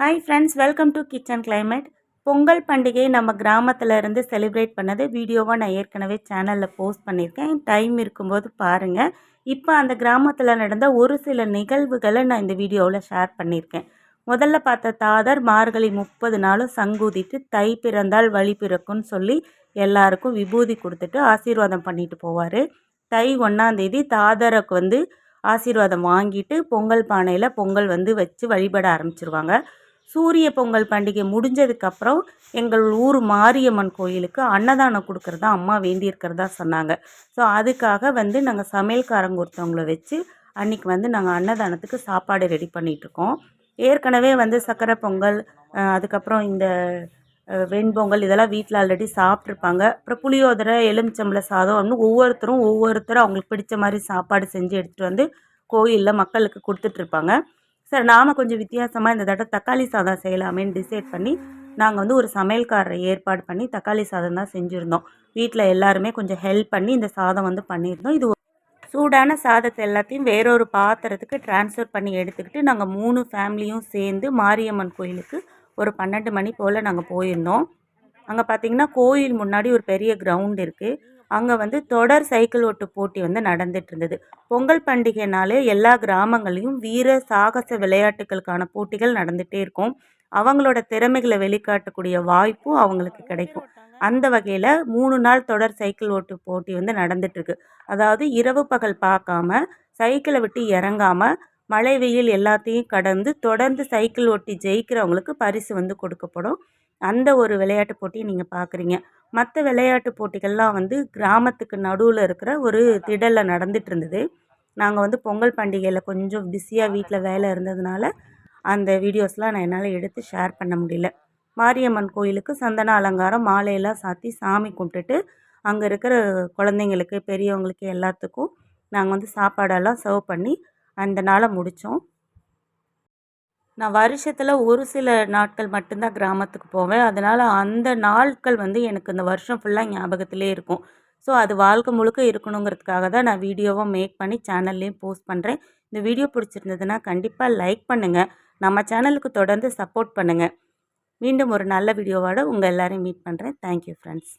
Hi friends welcome to kitchen climate Pongal பண்டிகை நம்ம கிராமத்தில் இருந்து செலிப்ரேட் பண்ணது வீடியோவாக நான் ஏற்கனவே சேனலில் போஸ்ட் பண்ணியிருக்கேன். டைம் இருக்கும்போது பாருங்கள் இப்போ அந்த கிராமத்தில் நடந்த ஒரு சில நிகழ்வுகளை நான் இந்த வீடியோவில் ஷேர் பண்ணியிருக்கேன். முதல்ல பார்த்த தாதர் மார்கழி முப்பது நாளும் சங்கூதிட்டு தை பிறந்தால் வழி பிறக்கும்னு சொல்லி எல்லாருக்கும் விபூதி கொடுத்துட்டு ஆசீர்வாதம் பண்ணிட்டு போவார். தை ஒன்றாந்தேதி தாதருக்கு வந்து ஆசீர்வாதம் வாங்கிட்டு பொங்கல் பானையில் பொங்கல் வந்து வச்சு வழிபட ஆரம்பிச்சிருவாங்க. சூரிய பொங்கல் பண்டிகை முடிஞ்சதுக்கப்புறம் எங்கள் ஊர் மாரியம்மன் கோயிலுக்கு அன்னதானம் கொடுக்குறதா அம்மா வேண்டியிருக்கிறதா சொன்னாங்க. ஸோ அதுக்காக வந்து நாங்கள் சமையல்காரங்க ஒருத்தவங்கள வச்சு அன்றைக்கி வந்து நாங்கள் அன்னதானத்துக்கு சாப்பாடு ரெடி பண்ணிகிட்ருக்கோம் ஏற்கனவே வந்து சக்கரை பொங்கல் அதுக்கப்புறம் இந்த வெண்பொங்கல் இதெல்லாம் வீட்டில் ஆல்ரெடி சாப்பிட்ருப்பாங்க அப்புறம் புளியோதரை எலுமிச்சம்பழ சாதம் அப்படின்னு ஒவ்வொருத்தரும் ஒவ்வொருத்தரும் அவங்களுக்கு பிடிச்ச மாதிரி சாப்பாடு செஞ்சு எடுத்துகிட்டு வந்து கோயிலில் மக்களுக்கு கொடுத்துட்ருப்பாங்க சார் நாம் கொஞ்சம் வித்தியாசமாக இந்த தடவை தக்காளி சாதம் செய்யலாமேன்னு டிசைட் பண்ணி நாங்கள் வந்து ஒரு சமையல்காரரை ஏற்பாடு பண்ணி தக்காளி சாதம் தான் செஞ்சுருந்தோம். வீட்டில் எல்லாருமே கொஞ்சம் ஹெல்ப் பண்ணி இந்த சாதம் வந்து பண்ணியிருந்தோம். இது சூடான சாதத்தை எல்லாத்தையும் வேறொரு பாத்திரத்துக்கு ட்ரான்ஸ்ஃபர் பண்ணி எடுத்துக்கிட்டு நாங்கள் மூணு ஃபேமிலியும் சேர்ந்து மாரியம்மன் கோயிலுக்கு ஒரு பன்னெண்டு மணி போல் நாங்கள் போயிருந்தோம். அங்கே பார்த்தீங்கன்னா கோயில் முன்னாடி ஒரு பெரிய கிரவுண்ட் இருக்குது அங்கே வந்து தொடர் சைக்கிள் ஓட்டு போட்டி வந்து நடந்துட்டு இருந்தது. பொங்கல் பண்டிகைனாலே எல்லா கிராமங்களையும் வீர சாகச விளையாட்டுகளுக்கான போட்டிகள் நடந்துகிட்டே இருக்கும். அவங்களோட திறமைகளை வெளிக்காட்டக்கூடிய வாய்ப்பும் அவங்களுக்கு கிடைக்கும். அந்த வகையில் மூணு நாள் தொடர் சைக்கிள் ஓட்டு போட்டி வந்து நடந்துட்டுருக்கு அதாவது இரவு பகல் பார்க்காம சைக்கிளை விட்டு இறங்காமல் மழை வெயில் எல்லாத்தையும் கடந்து தொடர்ந்து சைக்கிள் ஓட்டி ஜெயிக்கிறவங்களுக்கு பரிசு வந்து கொடுக்கப்படும். அந்த ஒரு விளையாட்டு போட்டியை நீங்கள் பார்க்குறீங்க மற்ற விளையாட்டு போட்டிகள்லாம் வந்து கிராமத்துக்கு நடுவில் இருக்கிற ஒரு திடலில் நடந்துட்டு இருந்தது நாங்கள் வந்து பொங்கல் பண்டிகையில் கொஞ்சம் பிஸியாக வீட்டில் வேலை இருந்ததுனால அந்த வீடியோஸ்லாம் நான் என்னால் எடுத்து ஷேர் பண்ண முடியல. மாரியம்மன் கோயிலுக்கு சந்தன அலங்காரம் மாலையெல்லாம் சாத்தி சாமி கும்பிட்டுட்டு அங்கே இருக்கிற குழந்தைங்களுக்கு பெரியவங்களுக்கு எல்லாத்துக்கும் நாங்கள் வந்து சாப்பாடெல்லாம் சர்வ் பண்ணி அந்த நாளை முடித்தோம் நான் வருஷத்தில் ஒரு சில நாட்கள் மட்டும்தான் கிராமத்துக்கு போவேன். அதனால் அந்த நாட்கள் வந்து எனக்கு இந்த வருஷம் ஃபுல்லாக ஞாபகத்திலே இருக்கும். ஸோ அது வாழ்க்கை முழுக்க இருக்கணுங்கிறதுக்காக தான் நான் வீடியோவும் மேக் பண்ணி சேனல்லையும் போஸ்ட் பண்ணுறேன் இந்த வீடியோ பிடிச்சிருந்ததுன்னா கண்டிப்பாக லைக் பண்ணுங்கள் நம்ம சேனலுக்கு தொடர்ந்து சப்போர்ட் பண்ணுங்கள் மீண்டும் ஒரு நல்ல வீடியோவோட உங்கள் எல்லோரையும் மீட் பண்ணுறேன் தேங்க்யூ ஃப்ரெண்ட்ஸ்